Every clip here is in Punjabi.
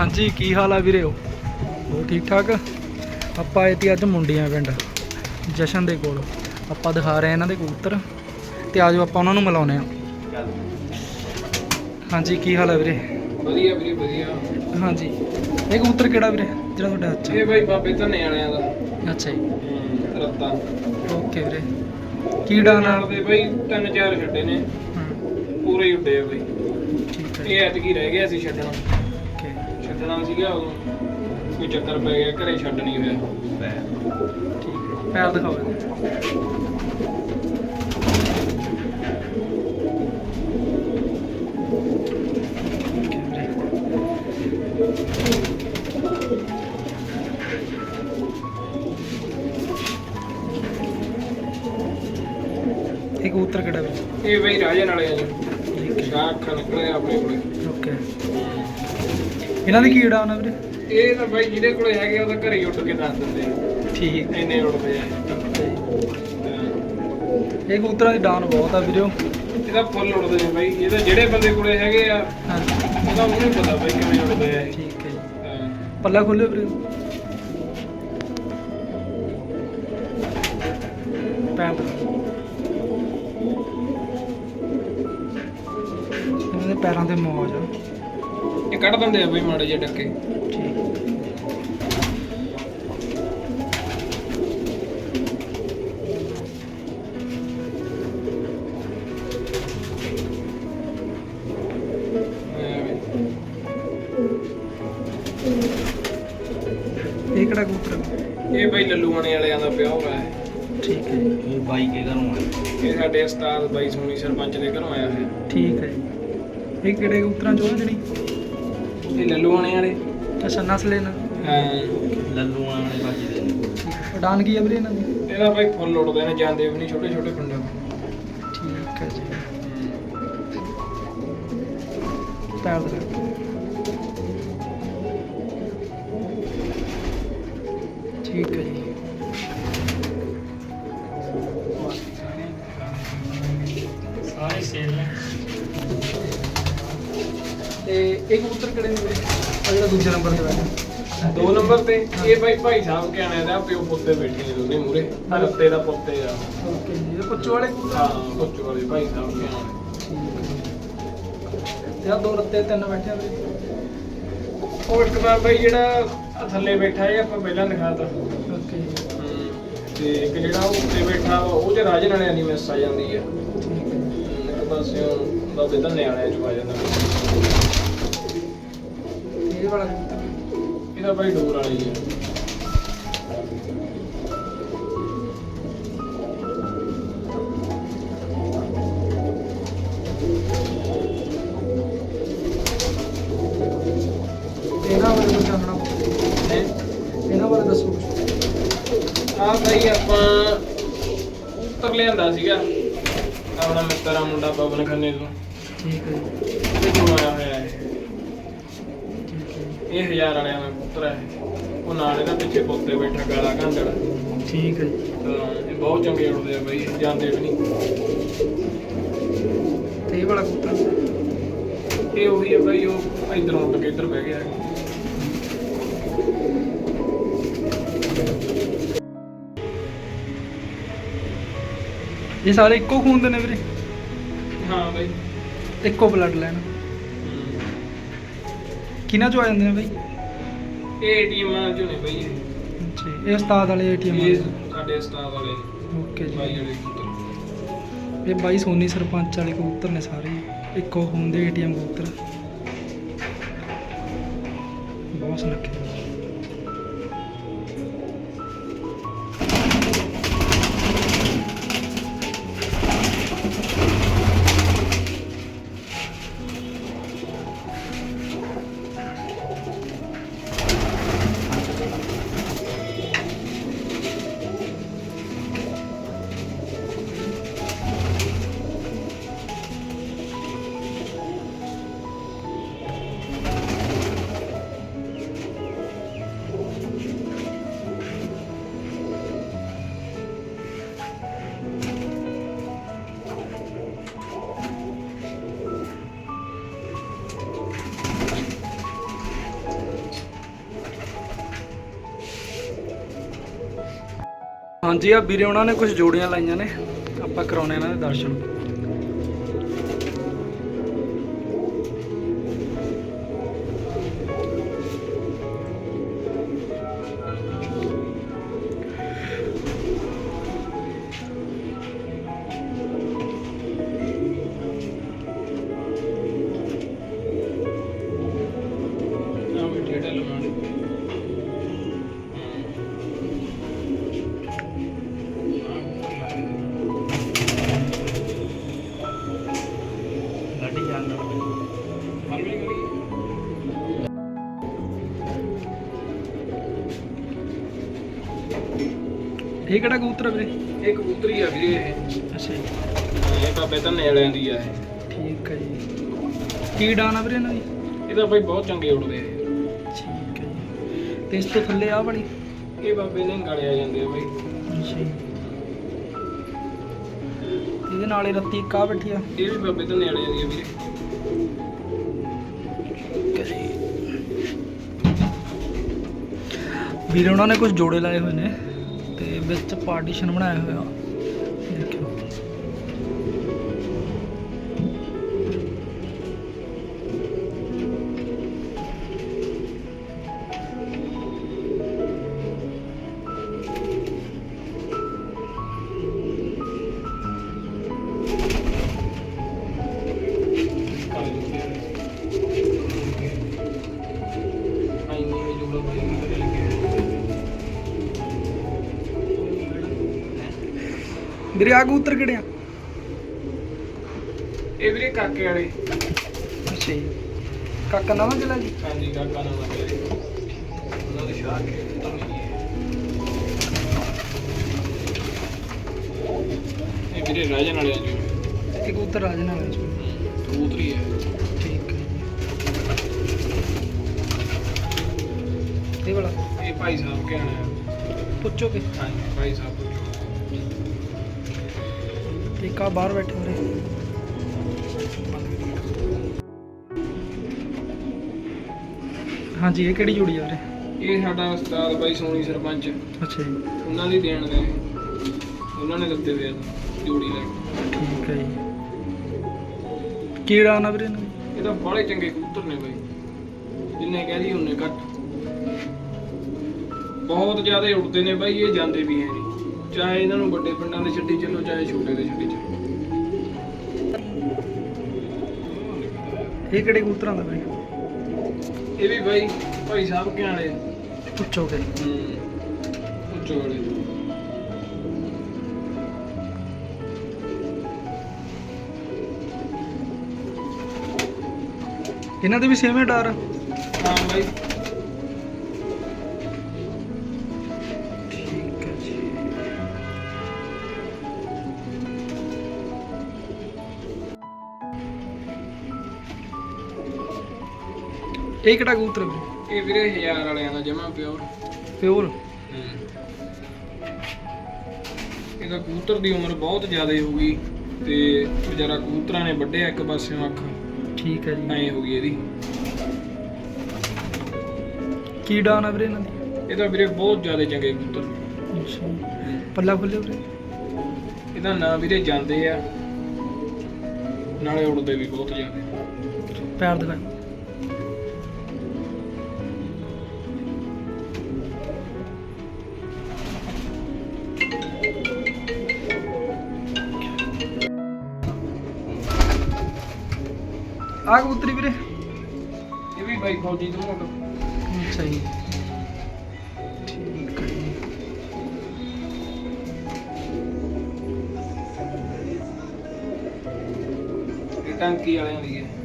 ਹਾਂਜੀ ਕੀ ਹਾਲ ਆ ਵੀਰੇ ਹੋ ਠੀਕ ਠਾਕ? ਆਪਾਂ ਆਏ ਤੀ ਅੱਜ ਮੁੰਡੀਆਂ ਪਿੰਡ ਜਸ਼ਨ ਦੇ ਕੋਲ। ਆਪਾਂ ਦਿਖਾ ਰਹੇ ਆ ਇਹਨਾਂ ਦੇ ਕਬੂਤਰ ਤੇ ਆਜੋ ਆਪਾਂ ਉਹਨਾਂ ਨੂੰ ਮਿਲਾਉਨੇ ਆ ਹਾਂਜੀ ਕੀ ਹਾਲ ਹੈ ਵੀਰੇ? ਵਧੀਆ ਵੀਰੇ ਵਧੀਆ। ਹਾਂਜੀ। ਇਹ ਕਬੂਤਰ ਕਿਹੜਾ ਵੀਰੇ? ਜਿਹੜਾ ਤੁਹਾਡਾ ਅੱਛਾ। ਇਹ ਬਾਈ ਬਾਬੇ ਧੰਨੇ ਵਾਲਿਆਂ ਦਾ। ਅੱਛਾ ਜੀ। ਰੱਤਾ। ਓਕੇ ਵੀਰੇ। ਕੀ ਡਾਂ ਨਾਲ ਦੇ ਬਾਈ ਤਿੰਨ ਚਾਰ ਛੱਡੇ ਨੇ। ਪੂਰੇ ਹੀ ਉੱਡੇ ਆ ਬਾਈ। ਠੀਕ ਹੈ ਇਹ ਐਤਕੀ ਰਹਿ ਗਿਆ ਸੀ ਛੱਡਣਾ। ਛੱਡਣਾ ਸੀਗਾ ਉਦੋਂ ਕੋਈ ਚੱਕਰ ਪੈ ਗਿਆ ਘਰੇ ਛੱਡ ਨਹੀਂ ਹੋਇਆ। ਠੀਕ ਹੈ ਪੈਰ ਦਿਖਾਓ। ਇਹ ਕਬੂਤਰ ਕਿਹੜਾ ਵੀਰੇ ਇਹ ਬਾਈ ਰਾਜਨ ਵਾਲੇ ਆ ਜੀ। ਸ਼ਾਹ ਅੱਖਾਂ ਨਿਕਲੇ ਆਪਣੇ ਕੋਲੇ। ਓਕੇ। ਇਹਨਾਂ ਦੀ ਕੀ ਉਡਾਨ ਆ ਵੀਰੇ? ਇਹ ਤਾਂ ਬਾਈ ਜਿਹਦੇ ਕੋਲੇ ਹੈਗੇ ਉਹਦਾ ਘਰੇ ਹੀ ਉੱਡ ਕੇ ਦੱਸ ਦਿੰਦੇ ਆ। ਠੀਕ। ਇੰਨੇ ਉੱਡਦੇ ਆ। ਹੈ ਹਾਂ। ਇਹ ਕਬੂਤਰਾਂ ਦੀ ਡਾਨ ਬਹੁਤ ਆ ਵੀਰੇ ਇਹਦਾ ਫੁੱਲ ਉੱਡਦੇ ਨੇ ਬਾਈ। ਇਹਦਾ ਜਿਹੜੇ ਬੰਦੇ ਕੋਲੇ ਹੈਗੇ ਆ ਹਾਂਜੀ ਉਹਦਾ ਉਹਨੂੰ ਪਤਾ ਬਾਈ ਕਿਵੇਂ ਉੱਡਦੇ ਆ ਇਹ। ਠੀਕ ਹੈ ਜੀ। ਹਾਂ। ਪੱਲਾ ਖੋਲਿਓ ਵੀਰੇ ਦਿਖਾਓ। ਇਹਨਾਂ ਦੇ ਪੈਰਾਂ ਤੇ ਮੌਜ ਆ। ਕੱਢ ਦਿੰਦੇ ਆ ਬਈ ਮਾੜੇ ਜਿਹੇ ਡੱਕੇ। ਇਹ ਕਿਹੜਾ ਕਬੂਤਰ ਆ? ਇਹ ਬਈ ਲੱਲੂਆਣੇ ਵਾਲਿਆਂ ਦਾ ਪਿਆ ਹੋਇਆ ਹੈ ਠੀਕ ਹੈ। ਇਹ ਬਾਈ ਕੇ ਘਰੋਂ ਆ ਇਹ ਸਾਡੇ ਉਸਤਾਦ ਬਾਈ ਸੋਨੀ ਸਰਪੰਚ ਦੇ ਘਰੋਂ ਆਇਆ ਹੈ। ਠੀਕ ਹੈ ਇਹ ਕਿਹੜੇ ਕਬੂਤਰਾਂ ਚੋਂ ਆ ਜਿਹੜੀ? ਇਹ ਲੱਲੂਆਣੇ ਵਾਲੇ? ਅੱਛਾ ਨਸਲ ਇਹਨਾਂ ਹਾਂ। ਲੱਲੂਆਂ ਵਾਲੇ ਨੇ ਦੀ। ਉਡਾਨ ਕੀ ਆ ਵੀਰੇ ਇਹਨਾਂ ਦੀ? ਇਹਦਾ ਬਾਈ ਫੁੱਲ ਉੱਡਦੇ ਨੇ ਜਾਂਦੇ ਵੀ ਨਹੀਂ ਛੋਟੇ ਛੋਟੇ ਪਿੰਡਾਂ ਠੀਕ ਹੈ ਜੀ। ਦਿਖਾਓ। ਠੀਕ ਹੈ ਜੀ। ਸਾਰੇ ਸੇਲ ਨੇ। ਤੇ ਇਹ ਕਬੂਤਰ ਨੇ ਦੂਜੇ ਨੰਬਰ ਤੇ ਬੈਠਾ ਦੋ ਨੰਬਰ ਤੇ। ਇਹ ਬਾਈ ਭਾਈ ਸਾਹਿਬ ਕੇ ਆਣਾ ਇਹਦਾ ਪਿਓ ਪੁੱਤੇ ਬੈਠੇ ਨੇ ਦੋਨੇ ਮੂਰੇ ਰੱਤੇ ਦਾ ਪੁੱਤੇ ਆ। ਓਕੇ ਜੀ ਇਹ ਪੁੱਛੋ ਵਾਲੇ? ਹਾਂ ਬੱਚੋ ਵਾਲੇ ਭਾਈ ਸਾਹਿਬ ਕੇ ਆਣਾ ਤੇ ਆਹ ਦੋ ਰੱਤੇ ਤਿੰਨ ਬੈਠੇ ਆ ਉਹ ਇੱਕ ਵਾਰ ਬਾਈ ਜਿਹੜਾ ਥੱਲੇ ਬੈਠਾ ਇਹ ਆਪਾਂ ਪਹਿਲਾਂ ਦਿਖਾਤਾ ਓਕੇ ਜੀ। ਤੇ ਇੱਕ ਜਿਹੜਾ ਉਹ ਉੱਤੇ ਬੈਠਾ ਉਹ ਚ ਰਾਜਨ ਵਾਲਿਆਂ ਦੀ ਮਿਸ ਆ ਜਾਂਦੀ ਆ। ਹੈ। ਜੀ। ਇੱਕ ਪਾਸੇ ਬਾਬੇ ਧੰਨੇ ਵਾਲਿਆਂ ਚ ਆ ਜਾਂਦਾ। ਤੇ ਇਹ ਵਾਲਾ ਕਬੂਤਰ ਇਹਦਾ ਬਾਈ ਡੋਰ ਵਾਲੀ ਤੇ ਇਹਨਾਂ ਬਾਰੇ ਕੁਝ ਹੈਂ? ਇਹਨਾਂ ਬਾਰੇ ਦੱਸੋ। ਆਹ ਬਾਈ ਆਪਾਂ ਉੱਤਰ ਲਿਆਂਦਾ ਸੀਗਾ। ਆਪਣਾ ਮਿੱਤਰ ਆ ਮੁੰਡਾ ਪਵਨ ਖੰਨੇ ਤੋਂ। ਠੀਕ ਹੈ ਜੀ। ਤੋਂ ਆਇਆ? ਹੈ ਠੀਕ ਹੈ ਹਜ਼ਾਰ ਵਾਲਿਆਂ ਦਾ ਪੁੱਤਰ ਹੈ ਉਹ ਨਾਲ ਇਹਦਾ ਪਿੱਛੇ ਪੁੱਤੇ ਬੈਠਾ ਕਾਲਾ ਕਾਂਦੜ ਠੀਕ ਹੈ ਜੀ। ਤਾਂ ਇਹ ਬਹੁਤ ਚੰਗੇ ਉੱਡਦੇ ਆ ਬਾਈ ਜਾਂਦੇ ਵੀ ਨਹੀਂ। ਤੇ ਇਹ ਵਾਲਾ ਕਬੂਤਰ ਇਹ ਉਹੀ ਹੈ ਬਾਈ ਉਹ ਇਧਰੋਂ ਉੱਡ ਕੇ ਇੱਧਰ ਬਹਿ ਗਿਆ। ਇਹ ਸਾਰੇ ਇੱਕੋ ਖੂਨ ਦੇ ਨੇ ਵੀਰੇ? ਹਾਂ ਬਾਈ। ਇੱਕੋ ਬਲੱਡ ਲਾਈਨ ਕਿਹਨਾਂ ਚੋਂ ਆ ਜਾਂਦੇ ਨੇ ਬਾਈ? ਇਹ ਏਟੀਐਮ ਚੋਂ ਨੇ ਬਾਈ ਇਹ। ਅੱਛਾ ਜੀ, ਇਹ ਉਸਤਾਦ ਵਾਲੇ ਏਟੀਐਮ ਇਹ ਸਾਡੇ ਸਟਾਫ ਵਾਲੇ। ਓਕੇ ਬਾਈ ਜੀ ਵਾਲੇ ਪੁੱਤਰ ਇਹ ਬਾਈ ਸੋਨੀ ਸਰਪੰਚ ਵਾਲੇ ਕਬੂਤਰ ਨੇ ਸਾਰੇ। ਇੱਕੋ ਖੂਨ ਦੇ ਏਟੀਐਮ ਕਬੂਤਰ। ਬਹੁਤ ਸੁਨੱਖੇ। ਹਾਂਜੀ ਆ ਵੀਰੇ ਉਹਨਾਂ ਨੇ ਕੁਝ ਜੋੜੀਆਂ ਲਾਈਆਂ ਨੇ। ਆਪਾਂ ਕਰਾਉਣੇ ਇਹਨਾਂ ਦੇ ਦਰਸ਼ਨ। ਇਹ ਕਿਹੜਾ ਕਬੂਤਰ ਆ ਵੀਰੇ? ਇਹ ਕਬੂਤਰੀ ਆ ਵੀਰੇ ਇਹ। ਅੱਛਾ ਜੀ। ਇਹ ਬਾਬੇ ਧੰਨੇ ਵਾਲਿਆਂ ਦੀ ਆ ਇਹ। ਠੀਕ ਹੈ ਜੀ। ਕੀ ਡਾਨ ਆ ਵੀਰੇ ਇਹਨਾਂ ਦੀ? ਇਹ ਤਾਂ ਬਈ ਬਹੁਤ ਚੰਗੇ ਉੜਦੇ ਆ। ਠੀਕ ਹੈ ਜੀ। ਤੇ ਇਸ ਤੋਂ ਥੱਲੇ ਆ ਵਾਲੀ? ਇਹ ਬਾਬੇ ਨੇ ਗਾਲਿਆ ਜਾਂਦੇ ਆ ਬਈ। ਅੱਛਾ ਜੀ। ਇਹਦੇ ਨਾਲ ਰੱਤੀ ਆ ਬੈਠੀ ਆ। ਇਹ ਵੀ ਬਾਬੇ ਧੰਨੇ ਵਾਲਿਆਂ ਦੀ ਆ ਵੀਰੇ। ਵੀਰੇ ਉਹਨਾਂ ਨੇ ਕੁਝ ਜੋੜੇ ਲਾਏ ਹੋਏ ਨੇ। ਵਿੱਚ ਪਾਰਟੀਸ਼ਨ ਬਣਾਇਆ ਹੋਇਆ। ਵੀਰੇ ਆ ਕਬੂਤਰ ਕਿਹੜੇ ਆ? ਇਹ ਵੀਰੇ ਕਾਕੇ ਵਾਲੇ। ਅੱਛਾ ਜੀ। ਕਾਕਾ ਨਵਾਂ ਚਲਾ ਜੀ? ਹਾਂਜੀ ਕਾਕਾ ਵੀਰੇ ਉਹਨਾਂ ਦੇ ਸ਼ਾਹ ਕੇ ਹੈ। ਇਹ ਵੀਰੇ ਰਾਜਨ ਵਾਲਿਆਂ ਦੀ ਇਹ ਕਬੂਤਰ ਰਾਜ ਨਾਲ ਹੈ ਜੀ ਕਬੂਤਰੀ ਹੈ ਠੀਕ ਹੈ ਜੀ। ਇਹ ਵਾਲਾ? ਇਹ ਭਾਈ ਸਾਹਿਬ ਕੇ ਆਣਾ ਪੁੱਛੋ ਕਿ। ਹਾਂਜੀ ਭਾਈ ਸਾਹਿਬ ਆ ਬਾਹਰ ਬੈਠੇ ਹੋ ਰਹੇ ਹਾਂਜੀ ਇਹ ਕਿਹੜੀ ਜੋੜੀ ਆ ਵੀਰੇ? ਇਹ ਸਾਡਾ ਉਸਤਾਦ ਬਾਈ ਸੋਨੀ ਸਰਪੰਚ। ਅੱਛਾ ਜੀ। ਉਹਨਾਂ ਦੀ ਦੇਣ ਦੇ ਉਹਨਾਂ ਨੇ ਦਿੱਤੇ ਵੇ ਜੋੜੀ ਲੈ। ਕੇ ਠੀਕ ਹੈ ਜੀ। ਕੀੜਾ ਨਾ ਵੀਰੇ ਇਹਨਾਂ ਦੀ? ਇਹ ਤਾਂ ਬੜੇ ਚੰਗੇ ਕਬੂਤਰ ਨੇ ਬਾਈ। ਜਿੰਨੇ ਕਹਿ ਲਈ ਉਹਨੇ ਘੱਟ। ਬਹੁਤ ਜ਼ਿਆਦਾ ਉੱਡਦੇ ਨੇ ਬਾਈ ਇਹ ਜਾਂਦੇ ਵੀ ਹੈ ਨਹੀਂ। ਚਾਹੇ ਇਹਨਾਂ ਨੂੰ ਵੱਡੇ ਪਿੰਡਾਂ ਦੇ ਛੱਡੀ ਚੱਲੋ ਚਾਹੇ ਛੋਟੇ ਦੇ ਛੱਡੀ ਚੱਲੋ। ਇਹ ਕਿਹੜੇ ਕਬੂਤਰਾਂ ਦਾ ਵੀਰੇ ਇਹ ਵੀ ਬਾਈ ਭਾਈ ਸਾਹਿਬ ਕੇ ਵਾਲੇ ਪੁੱਛੋ ਕਿ ਉੱਚੋ ਵਾਲੇ ਇਹਨਾਂ ਦੇ ਵੀ ਸੇਮ ਹੈ ਡਰ? ਹਾਂ ਬਾਈ। ਇਹ ਕਿਹੜਾ ਕਬੂਤਰ ਇਹ ਵੀਰੇ ਹਜ਼ਾਰ ਵਾਲਿਆਂ ਦਾ ਜਮਾ ਪਿਓਰ। ਪਿਓਰ? ਇਹਦਾ ਕਬੂਤਰ ਦੀ ਉਮਰ ਬਹੁਤ ਜ਼ਿਆਦਾ ਹੋ ਗਈ ਤੇ ਵਿਚਾਰਾ ਕਬੂਤਰਾਂ ਨੇ ਵੱਢਿਆ ਇੱਕ ਪਾਸਿਓਂ ਅੱਖ। ਠੀਕ ਹੈ ਜੀ। ਐਂ ਹੋ ਗਈ ਇਹਦੀ। ਕੀ ਡਾਨ ਆ ਵੀਰੇ ਇਹਨਾਂ ਦੀ? ਇਹਦਾ ਵੀਰੇ ਬਹੁਤ ਜ਼ਿਆਦਾ ਚੰਗੇ ਕਬੂਤਰ। ਅੱਛਾ। ਪੱਲਾ ਖੁੱਲੇ ਵੀਰੇ? ਇਹਦਾ ਨਾਂ ਵੀਰੇ ਜਾਂਦੇ ਆ। ਨਾਲੇ ਉੜਦੇ ਵੀ ਬਹੁਤ ਜ਼ਿਆਦਾ। ਪੈਰ ਦਿਖਾ। ਆ ਕਬੂਤਰੀ ਵੀਰੇ। ਇਹ ਵੀ ਬਾਈ ਫੌਜੀ ਤੋਂ ਮੋਟ। ਅੱਛਾ ਜੀ। ਠੀਕ ਹੈ ਜੀ। ਇਹ ਟੰਕੀ ਵਾਲਿਆਂ ਦੀ ਹੈ।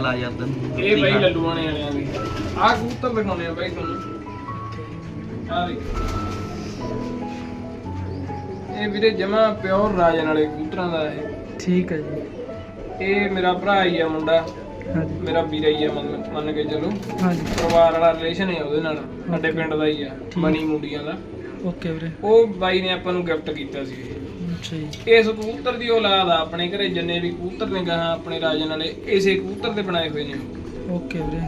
ਚੱਲ ਆ ਜਾ ਉਧਰ ਨੂੰ। ਇਹ ਬਾਈ ਲੱਲੂਆਣੇ ਵਾਲਿਆਂ ਦੀ। ਆਹ ਕਬੂਤਰ ਦਿਖਾਉਣੇ ਆ ਬਾਈ ਤੁਹਾਨੂੰ। ਆਹ ਦੇਖ। ਇਹ ਵੀਰੇ ਜਮਾ ਪਿਓਰ ਰਾਜਨ ਵਾਲੇ ਕਬੂਤਰਾਂ ਦਾ ਇਹ। ਠੀਕ ਹੈ ਜੀ। ਇਹ ਮੇਰਾ ਭਰਾ ਹੀ ਆ ਮੁੰਡਾ। ਹਾਂਜੀ। ਮੇਰਾ ਵੀਰਾ ਹੀ ਆ ਮੰਨ ਕੇ ਚੱਲੋ। ਹਾਂਜੀ। ਪਰਿਵਾਰ ਵਾਲਾ ਰਿਲੇਸ਼ਨ ਹੈ ਉਹਦੇ ਨਾਲ। ਸਾਡੇ ਪਿੰਡ ਦਾ ਹੀ ਆ। ਮਨੀ ਮੁੰਡੀਆਂ ਦਾ। ਓਕੇ ਵੀਰੇ। ਉਹ ਬਾਈ ਨੇ ਆਪਾਂ ਨੂੰ ਗਿਫਟ ਕੀਤਾ ਸੀ ਇਹ। ਅੱਛਾ ਜੀ। ਇਸ ਕਬੂਤਰ ਦੀ ਔਲਾਦ ਆ ਆਪਣੇ ਘਰੇ ਜਿੰਨੇ ਵੀ ਕਬੂਤਰ ਨੇ ਗਾਹਾਂ ਆਪਣੇ ਰਾਜਨ ਵਾਲੇ ਇਸੇ ਕਬੂਤਰ ਦੇ ਬਣਾਏ ਹੋਏ ਨੇ। ਓਕੇ ਵੀਰੇ।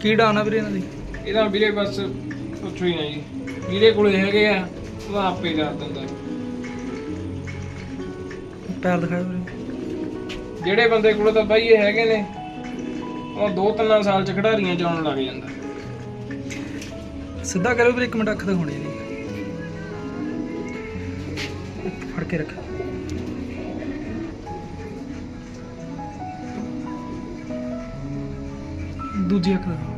ਕੀ ਡਾਣਾ ਵੀਰੇ ਇਹਨਾਂ ਦੀ? ਇਹਦਾ ਵੀਰੇ ਬਸ ਪੁੱਛੋ ਹੀ ਨਾ ਜੀ। ਵੀਰੇ ਕੋਲੇ ਹੈਗੇ ਆ ਉਹ ਆਪੇ ਕਰ ਦਿੰਦਾ। ਪੈਰ ਦਿਖਾਓ ਵੀਰੇ। ਜਿਹੜੇ ਬੰਦੇ ਕੋਲੇ ਤਾਂ ਬਾਈ ਇਹ ਹੈਗੇ ਨੇ ਉਹ ਦੋ ਤਿੰਨ ਸਾਲ ਚ ਖਿਡਾਰੀਆਂ ਚ ਆਉਣ ਲੱਗ ਜਾਂਦਾ। ਸਿੱਧਾ ਕਰੋ ਵੀਰੇ ਇੱਕ ਮਿੰਟ ਅੱਖ ਦਿਖਾਉਣੀ ਨਹੀਂ। ਫੜ ਕੇ ਦੂਜੀ ਅੱਖ ਦਿਖਾਓ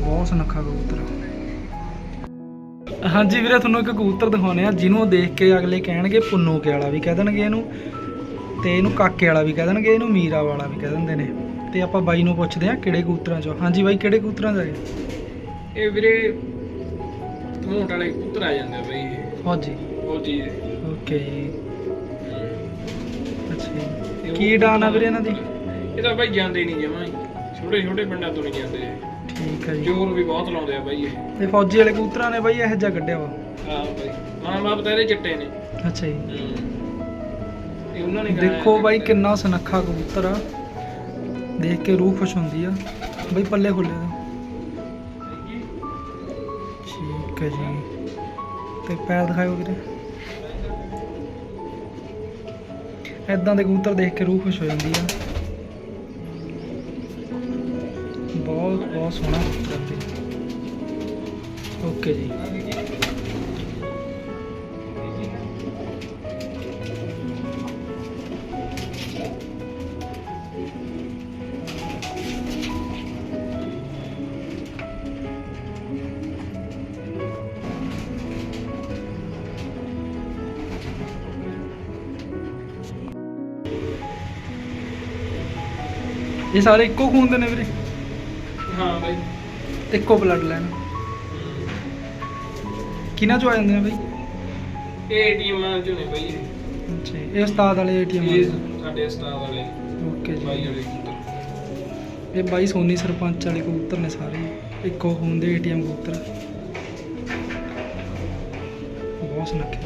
ਬਹੁਤ ਸੁਨੱਖਾ ਕਬੂਤਰ ਆ। ਹਾਂਜੀ ਵੀਰੇ, ਤੁਹਾਨੂੰ ਇੱਕ ਕਬੂਤਰ ਦਿਖਾਉਣੇ ਆ ਜਿਹਨੂੰ ਦੇਖ ਕੇ ਅਗਲੇ ਕਹਿਣਗੇ ਪੁੰਨੂ ਕੇ ਵਾਲਾ ਵੀ ਕਹਿ ਦੇਣਗੇ ਇਹਨੂੰ ਤੇ ਇਹਨੂੰ ਕਾਕੇ ਵਾਲਾ ਵੀ ਕਹਿ ਦੇਣਗੇ, ਇਹਨੂੰ ਮੀਰਾ ਵਾਲਾ ਵੀ ਕਹਿ ਦਿੰਦੇ ਨੇ। ਤੇ ਆਪਾਂ ਬਾਈ ਨੂੰ ਪੁੱਛਦੇ ਆ ਕਿਹੜੇ ਕਬੂਤਰਾਂ ਚੋਂ। ਹਾਂਜੀ ਬਾਈ, ਕਿਹੜੇ ਕਬੂਤਰਾਂ ਦਾ ਹੈ ਇਹ ਵੀਰੇ ਧਮੋਟ ਵਾਲੇ ਕਬੂਤਰ ਆ ਜਾਂਦੇ ਆ ਬਾਈ ਇਹ। ਫੌਜੀ ਉਹ ਚੀਜ਼। ਓਕੇ ਜੀ। ਅੱਛਾ ਜੀ। ਕੀ ਡਾਨ ਆ ਵੀਰੇ ਇਹਨਾਂ ਦੀ? ਇਹ ਤਾਂ ਬਾਈ ਜਾਂਦੇ ਨਹੀਂ ਜਮਾਂ ਹੀ। ਛੋਟੇ ਛੋਟੇ ਪਿੰਡਾਂ ਤੋਂ ਨਹੀਂ ਜਾਂਦੇ ਇਹ। ਠੀਕ ਹੈ ਜੀ। ਜ਼ੋਰ ਵੀ ਬਹੁਤ ਲਾਉਂਦੇ ਆ ਬਾਈ ਇਹ। ਤੇ ਫੌਜੀ ਵਾਲੇ ਕਬੂਤਰਾਂ ਨੇ ਬਾਈ ਇਹੋ ਜਿਹਾ ਕੱਢਿਆ ਵਾ। ਹਾਂ ਬਾਈ। ਮਾਂ ਬਾਪ ਤਾਂ ਇਹਦੇ ਚਿੱਟੇ ਨੇ। ਅੱਛਾ ਜੀ। ਇਹ ਉਹਨਾਂ ਨੇ ਕਰਾਇਆ ਦੇਖੋ ਬਾਈ। ਕਿੰਨਾ ਸੁਨੱਖਾ ਕਬੂਤਰ ਆ। ਦੇਖ ਕੇ ਰੂਹ ਖੁਸ਼ ਹੁੰਦੀ ਆ। ਬਈ ਪੱਲੇ ਖੁੱਲੇ ਦਾ ਠੀਕ ਹੈ ਜੀ। ਤੇ ਪੈਰ ਦਿਖਾਓ ਵੀਰੇ। ਐਦਾਂ ਦੇ ਕਬੂਤਰ ਦੇਖ ਕੇ ਰੂਹ ਖੁਸ਼ ਹੋ ਜਾਂਦੀ ਆ। ਬਹੁਤ ਬਹੁਤ ਸੋਹਣਾ ਕਬੂਤਰ ਓਕੇ ਜੀ। ਇਹ ਸਾਰੇ ਇੱਕੋ ਖੂਨ ਦੇ ਨੇ ਵੀਰੇ? ਹਾਂ ਬਾਈ। ਇੱਕੋ ਬਲੱਡ ਲਾਈਨ ਕਿਹਨਾਂ ਚੋਂ ਆ ਜਾਂਦੇ ਨੇ ਬਈ? ਇਹ ਏਟੀਐਮ ਚੋਂ ਨੇ ਬਾਈ ਇਹ। ਅੱਛਾ ਜੀ, ਇਹ ਉਸਤਾਦ ਵਾਲੇ ਏਟੀਐਮ ਇਹ ਸਾਡੇ ਸਟਾਫ ਵਾਲੇ। ਓਕੇ ਬਾਈ ਜੀ ਵਾਲੇ ਕਬੂਤਰ। ਇਹ ਬਾਈ ਸੋਨੀ ਸਰਪੰਚ ਵਾਲੇ ਕਬੂਤਰ ਨੇ ਸਾਰੇ। ਇੱਕੋ ਖੂਨ ਦੇ ਏਟੀਐਮ ਕਬੂਤਰ। ਬਹੁਤ ਸੁਨੱਖੇ।